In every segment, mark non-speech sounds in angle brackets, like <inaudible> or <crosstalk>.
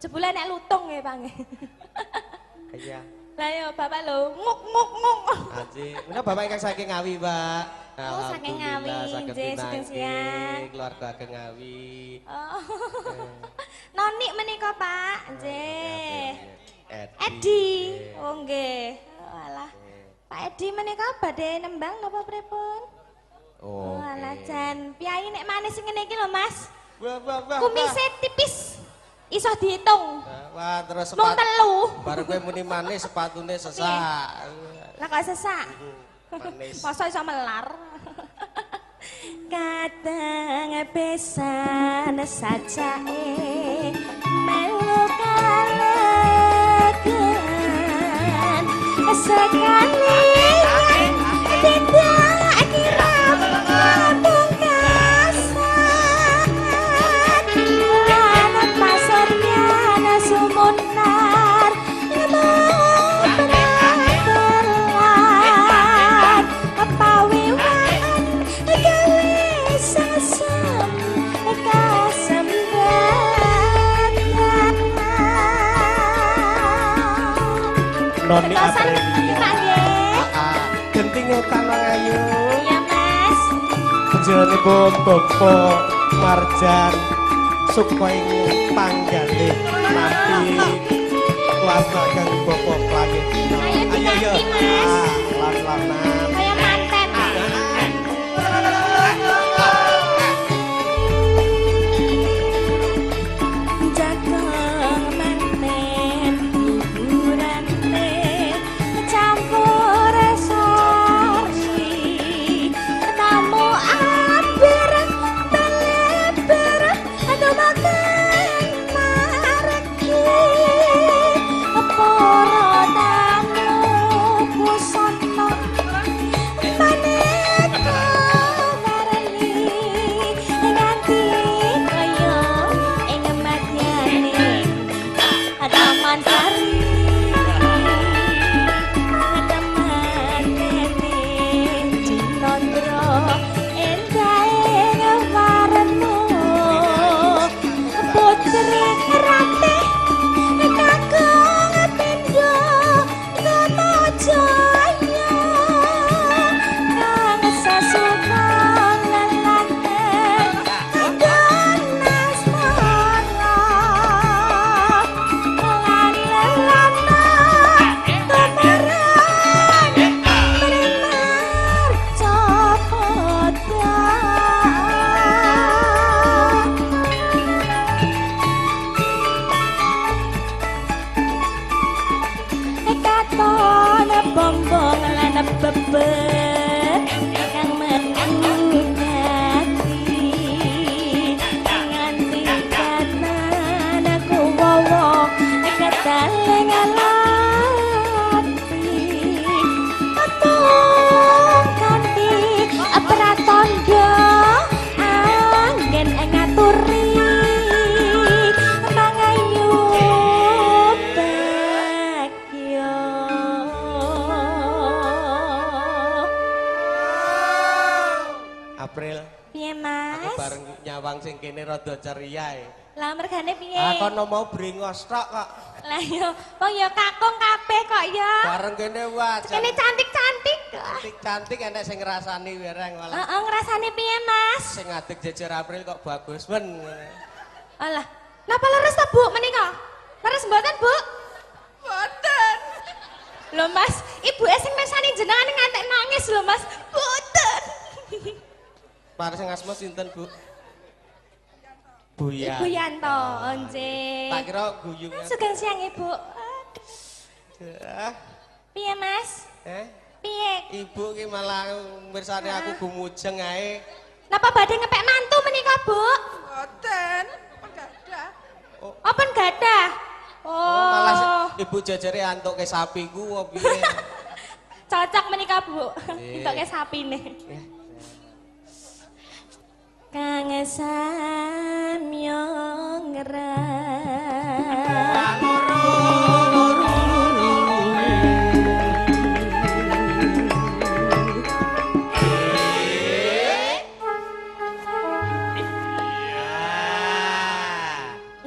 Jebule enek lutung ya, Bang. <laughs> Iya. Lah iya, bapak lho, nguk nguk nguk. Aji, menika bapak ingkang saking Ngawi, Pak. Oh, saking Ngawi, nggih, sedeng siang. keluarga ageng Ngawi. Oh. <laughs> Noni menika, Pak. Nggih. Edi. Oh nggih. Alah. Pak Edi menika badhe nembang napa pripun? Oh. Oh, alah jan. Piyayi nek manis ngene iki lho, Mas. Wah, wah, wah. Kumise tipis. Iso dihitung. wah. Wah, terus Mung sepatu. telu. Baru kowe muni manis sepatune sesak. Lah kok sesak. Manis. <laughs> Masa iso melar. <laughs> Kadang besan sajake melu kalegan sekali tidak Ayu. Iya, Mas. Panjenenganipun Bapak Marjan Sukoing panggalih nampi keluarga kang Bapak Langit. Ayo dinanti, Mas. Ah, lan-lanan. Kene rada ceria e. lah mergane piye? Ah, kono mau bringos tok kok. lah yo wong yo kakung kabeh kok ya Bareng kene jan- kene cantik-cantik. Cantik-cantik enek sing ngrasani wereng malah. heeh ngrasane piye mas? Sing ngadeg jejer April kok bagus men. alah napa leres ta bu menika leres mboten bu? Mboten. Lho mas ibu sing mesani jenengan ngantek nangis lho mas. Mboten. Para sing asma sinten, Bu? Ibu Yanto, nggih. Tak kira guyungan. Sugeng siang Ibu. Piye Mas? Eh, Piye? ibu ki malah mirsane aku gumujeng ae. Napa badhe ngepek mantu menika, Bu? Boten, enggak ada. Open gadah? Oh, Oh, malah si- ibu jajare antuk ke sapi ku apa piye? <laughs> cocok menika, Bu. Nggih. Entuk ke sapine. Eh, kang samyo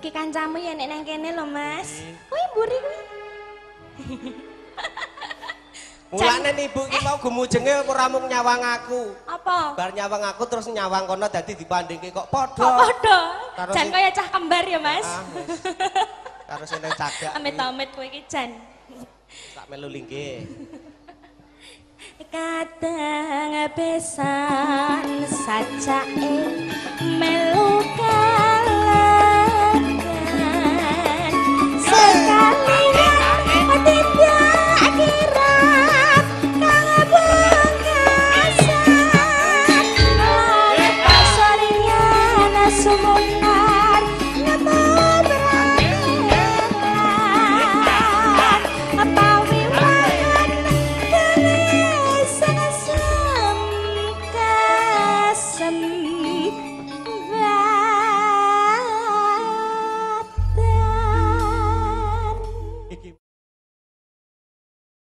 Iki kancamu ya nek nang kene lho Mas. Eh. Kuwi mburi kuwi. <laughs> Mulane ibu iki mau gumujenge ora mung nyawang aku. Apa? Bar nyawang aku terus nyawang kono dadi dipandingke kok padha. Kok padha. Jan kaya cah kembar ya, Mas. Ah, <laughs> Karo sing nang cagak. Amit amit kowe iki jan. Tak melu linggih. <laughs> Kadang besan sajake melu kalakan. Sekali.